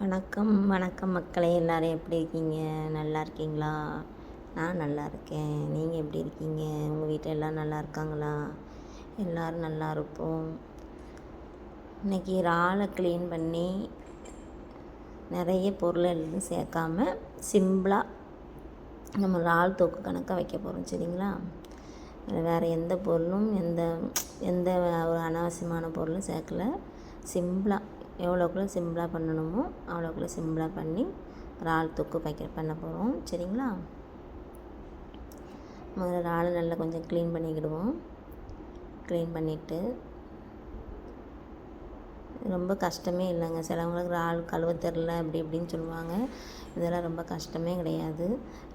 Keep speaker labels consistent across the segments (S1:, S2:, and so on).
S1: வணக்கம் வணக்கம் மக்களே எல்லோரும் எப்படி இருக்கீங்க நல்லா இருக்கீங்களா நான் நல்லா இருக்கேன் நீங்கள் எப்படி இருக்கீங்க உங்கள் வீட்டில் எல்லாம் நல்லா இருக்காங்களா எல்லோரும் நல்லா இருப்போம் இன்றைக்கி இறாலை க்ளீன் பண்ணி நிறைய பொருளை எதுவும் சேர்க்காம சிம்பிளாக நம்ம இறால் தோக்கு கணக்காக வைக்க போகிறோம் சரிங்களா வேறு எந்த பொருளும் எந்த எந்த ஒரு அனாவசியமான பொருளும் சேர்க்கலை சிம்பிளாக எவ்வளோக்குள்ள சிம்பிளாக பண்ணணுமோ அவ்வளோக்குள்ள சிம்பிளாக பண்ணி இறால் தொக்கு பைக்க பண்ண போகிறோம் சரிங்களா முதல்ல இறாலை நல்லா கொஞ்சம் க்ளீன் பண்ணிக்கிடுவோம் க்ளீன் பண்ணிவிட்டு ரொம்ப கஷ்டமே இல்லைங்க சிலவங்களுக்கு ஆள் கழுவ தெரில அப்படி இப்படின்னு சொல்லுவாங்க இதெல்லாம் ரொம்ப கஷ்டமே கிடையாது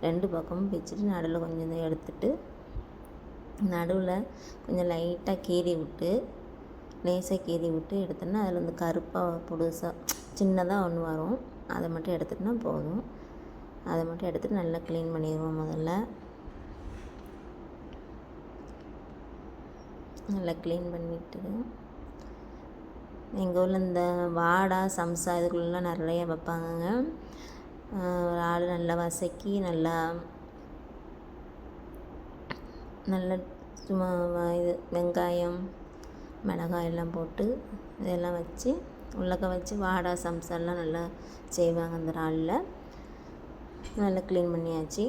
S1: ரெண்டு பக்கமும் பிச்சுட்டு நடுவில் கொஞ்சம் எடுத்துட்டு நடுவில் கொஞ்சம் லைட்டாக கீறி விட்டு லேசாக கீறி விட்டு எடுத்தோன்னா அதில் இந்த கருப்பாக புதுசாக சின்னதாக ஒன்று வரும் அதை மட்டும் எடுத்துட்டோன்னா போதும் அதை மட்டும் எடுத்துகிட்டு நல்லா க்ளீன் பண்ணிடுவோம் முதல்ல நல்லா க்ளீன் பண்ணிவிட்டு எங்கள் ஊரில் இந்த வாடா சம்சா இதுக்குள்ளெலாம் நிறைய வைப்பாங்க ஒரு ஆள் நல்லா வசக்கி நல்லா நல்ல சும்மா இது வெங்காயம் மிளகாய் எல்லாம் போட்டு இதெல்லாம் வச்சு உள்ளக்க வச்சு வாடா சம்சம்லாம் நல்லா செய்வாங்க அந்த நாளில் நல்லா க்ளீன் பண்ணியாச்சு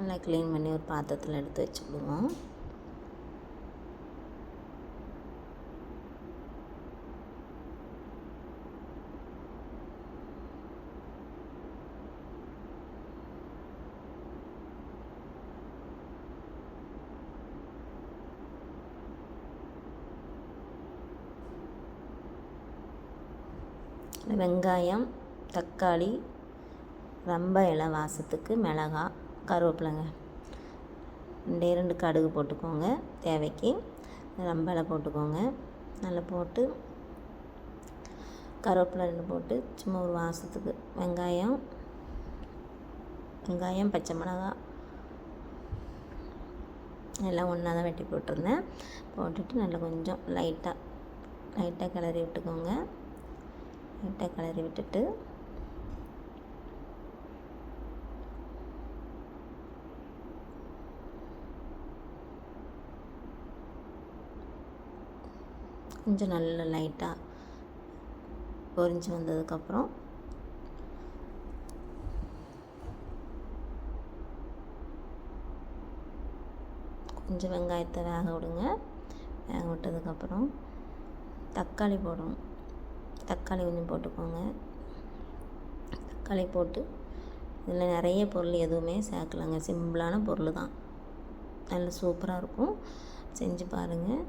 S1: நல்லா க்ளீன் பண்ணி ஒரு பாத்திரத்தில் எடுத்து வச்சுக்கிடுவோம் வெங்காயம் தக்காளி ரொம்ப இலை வாசத்துக்கு மிளகா கருவேப்பிலைங்க ரெண்டே ரெண்டு கடுகு போட்டுக்கோங்க தேவைக்கு ரொம்ப இலை போட்டுக்கோங்க நல்லா போட்டு கருவேப்பிலை ரெண்டு போட்டு சும்மா ஒரு வாசத்துக்கு வெங்காயம் வெங்காயம் பச்சை மிளகா எல்லாம் ஒன்றா தான் வெட்டி போட்டிருந்தேன் போட்டுட்டு நல்லா கொஞ்சம் லைட்டாக லைட்டாக கிளறி விட்டுக்கோங்க லைட்டாக கிளறி விட்டுட்டு கொஞ்சம் நல்லா லைட்டாக பொரிஞ்சு வந்ததுக்கப்புறம் கொஞ்சம் வெங்காயத்தை வேக விடுங்க வேக விட்டதுக்கப்புறம் தக்காளி போடணும் தக்காளி கொஞ்சம் போட்டுக்கோங்க தக்காளி போட்டு இதில் நிறைய பொருள் எதுவுமே சேர்க்கலாங்க சிம்பிளான பொருள் தான் நல்ல சூப்பராக இருக்கும் செஞ்சு பாருங்கள்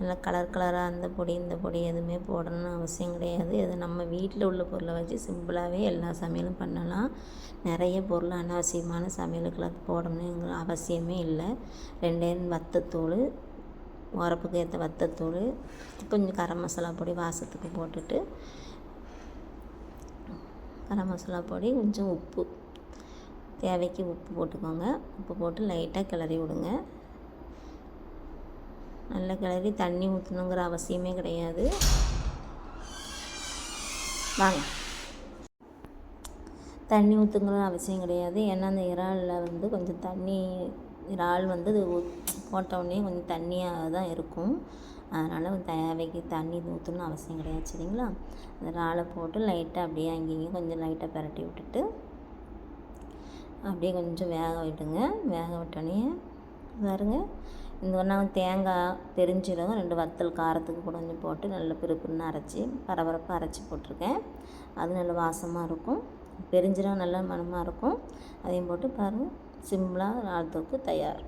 S1: நல்லா கலர் கலராக அந்த பொடி இந்த பொடி எதுவுமே போடணும்னு அவசியம் கிடையாது அது நம்ம வீட்டில் உள்ள பொருளை வச்சு சிம்பிளாகவே எல்லா சமையலும் பண்ணலாம் நிறைய பொருள் அனாவசியமான சமையலுக்குலாம் போடணுங்கிற அவசியமே இல்லை ரெண்டே வத்தத்தூள் உரப்புக்கு ஏற்ற வத்தத்தூள் கொஞ்சம் கரம் மசாலா பொடி வாசத்துக்கு போட்டுட்டு கரம் மசாலா பொடி கொஞ்சம் உப்பு தேவைக்கு உப்பு போட்டுக்கோங்க உப்பு போட்டு லைட்டாக கிளறி விடுங்க நல்லா கிளறி தண்ணி ஊற்றணுங்கிற அவசியமே கிடையாது வாங்க தண்ணி ஊற்றுங்கிற அவசியம் கிடையாது ஏன்னா அந்த இறாலில் வந்து கொஞ்சம் தண்ணி இறால் வந்து போட்டோடனே கொஞ்சம் தண்ணியாக தான் இருக்கும் அதனால் தேவைக்கு தண்ணி ஊற்றணும்னு அவசியம் கிடையாது சரிங்களா அந்த இறாலை போட்டு லைட்டாக அப்படியே அங்கேயும் கொஞ்சம் லைட்டாக பரட்டி விட்டுட்டு அப்படியே கொஞ்சம் வேக விட்டுங்க வேக விட்டோடனே பாருங்க இந்த ஒன்றா தேங்காய் பெருஞ்சீரகம் ரெண்டு வத்தல் காரத்துக்கு கூட கொஞ்சம் போட்டு நல்ல பிறுப்புன்னு அரைச்சி பரபரப்பாக அரைச்சி போட்டிருக்கேன் அது நல்ல வாசமாக இருக்கும் பெருஞ்சீரகம் நல்ல மனமாக இருக்கும் அதையும் போட்டு பாருங்கள் சிம்பிளாக நாள் தயார்